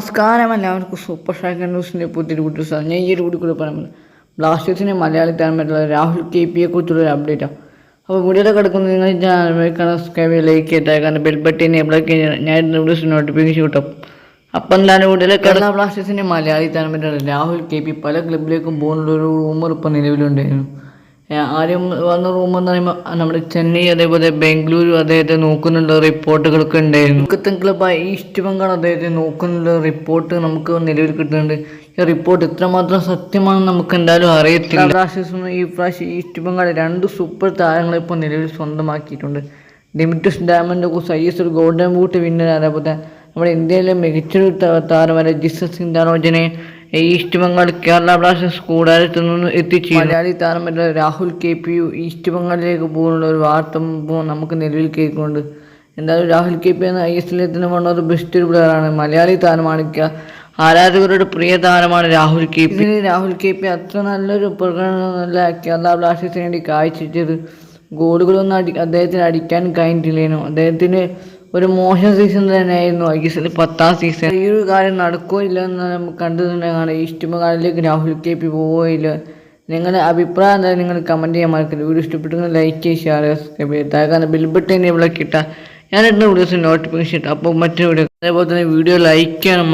നമസ്കാരം എല്ലാവർക്കും super shack ന്യൂസിന്റെ പുതിയൊരു സാർ ഞാൻ ഈ ഒരു കൂടി കൂടെ പറയുന്നത് ബ്ലാസ്റ്റേഴ്സിനെ മലയാളി താരമായിട്ടുള്ള രാഹുൽ കെ പിയെ കുറിച്ചുള്ള ഒരു അപ്ഡേറ്റാണ് അപ്പോൾ വീഡിയോ കിടക്കുന്നത് നിങ്ങൾ ചാനൽ സബ്സ്ക്രൈബ് ലൈക്ക് ചെയ്താൽ ബെൽ ബട്ടൺ ഞാൻ വീഡിയോസ് നോട്ടിഫിക്കേഷൻ കിട്ടും അപ്പം എന്താണ് വീഡിയോയിൽ കേരള ബ്ലാസ്റ്റേഴ്സിന്റെ മലയാളി താരമായിട്ടുള്ള രാഹുൽ കെ പി പല ക്ലബിലേക്കും പോകുന്നുള്ളൊരു റൂമർ ഇപ്പം നിലവിലുണ്ടായിരുന്നു. ആദ്യം വന്ന റൂം എന്ന് പറയുമ്പോൾ നമ്മുടെ ചെന്നൈ അതേപോലെ ബാംഗ്ലൂരും അദ്ദേഹത്തെ നോക്കുന്നുള്ള റിപ്പോർട്ടുകളൊക്കെ ഉണ്ടായിരുന്നു. കൊൽക്കത്തൻ ക്ലബ്ബായ ഈസ്റ്റ് ബംഗാൾ അദ്ദേഹത്തെ നോക്കുന്നുള്ള റിപ്പോർട്ട് നമുക്ക് നിലവിൽ കിട്ടുന്നുണ്ട്. ഈ റിപ്പോർട്ട് ഇത്രമാത്രം സത്യമാണെന്ന് നമുക്ക് എന്തായാലും അറിയത്തില്ല. പ്രാവശ്യം ഈ പ്രാവശ്യം ഈസ്റ്റ് ബംഗാൾ രണ്ട് സൂപ്പർ താരങ്ങളെ ഇപ്പോൾ നിലവിൽ സ്വന്തമാക്കിയിട്ടുണ്ട്. ഡിമിറ്റസ് ഡാമന്റെ ഐ എസ് ഒരു ഗോൾഡൻ ബൂട്ട് വിന്നർ അതേപോലെ നമ്മുടെ ഇന്ത്യയിലെ മികച്ചൊരു താരമായ ജിസസ് സിംഗ് ധനോജനെ ഈസ്റ്റ് ബംഗാൾ കേരള ബ്ലാസ്റ്റേഴ്സ് കൂടാരത്തിൽ നിന്ന് എത്തിച്ചു മലയാളി താരമായ രാഹുൽ കെ പി യു ഈസ്റ്റ് ബംഗാളിലേക്ക് പോകുന്ന ഒരു വാർത്ത നമുക്ക് നിലവിൽ കേൾക്കുന്നുണ്ട്. എന്തായാലും രാഹുൽ കെ പി എന്ന ഐ എസ് എല്ലത്തിന് വേണ്ട ഒരു ബെസ്റ്റ് ഒരു പ്ലെയറാണ് മലയാളി താരമാണ് ആരാധകരുടെ പ്രിയ താരമാണ് Rahul K P. Rahul K P അത്ര നല്ലൊരു പ്രകടനമല്ല കേരള ബ്ലാസ്റ്റേഴ്സിന് വേണ്ടി കാഴ്ചവെച്ചത് ഗോളുകളൊന്നും അടി അദ്ദേഹത്തിന് അടിക്കാൻ കഴിഞ്ഞിട്ടില്ലേനു? അദ്ദേഹത്തിന് ഒരു മോശം സീസൺ തന്നെയായിരുന്നു. ഐ എസ് എൽ പത്താം സീസൺ ഈ ഒരു കാര്യം നടക്കുകയോ ഇല്ല എന്ന് നമുക്ക് കണ്ടു തന്നെ കാണാം. ഈസ്റ്റ് ബംഗാളിലേക്ക് രാഹുൽ കെ പി പോവുകയില്ല. നിങ്ങളുടെ അഭിപ്രായം എന്താ നിങ്ങൾ കമന്റ് ചെയ്യാൻ മറക്കരുത്. വീഡിയോ ഇഷ്ടപ്പെട്ടെങ്കിൽ ലൈക്ക് ചെയ്യുക ഷെയർ ചെയ്യുക താഴെ ബിൽബട്ട് എന്നെ ഇവിടെ കിട്ടാം ഞാൻ ഇടുന്ന വീഡിയോസ് നോട്ടിഫിക്കേഷൻ അപ്പോൾ മറ്റൊരു വീഡിയോ അതേപോലെ തന്നെ വീഡിയോ ലൈക്ക് ചെയ്യണം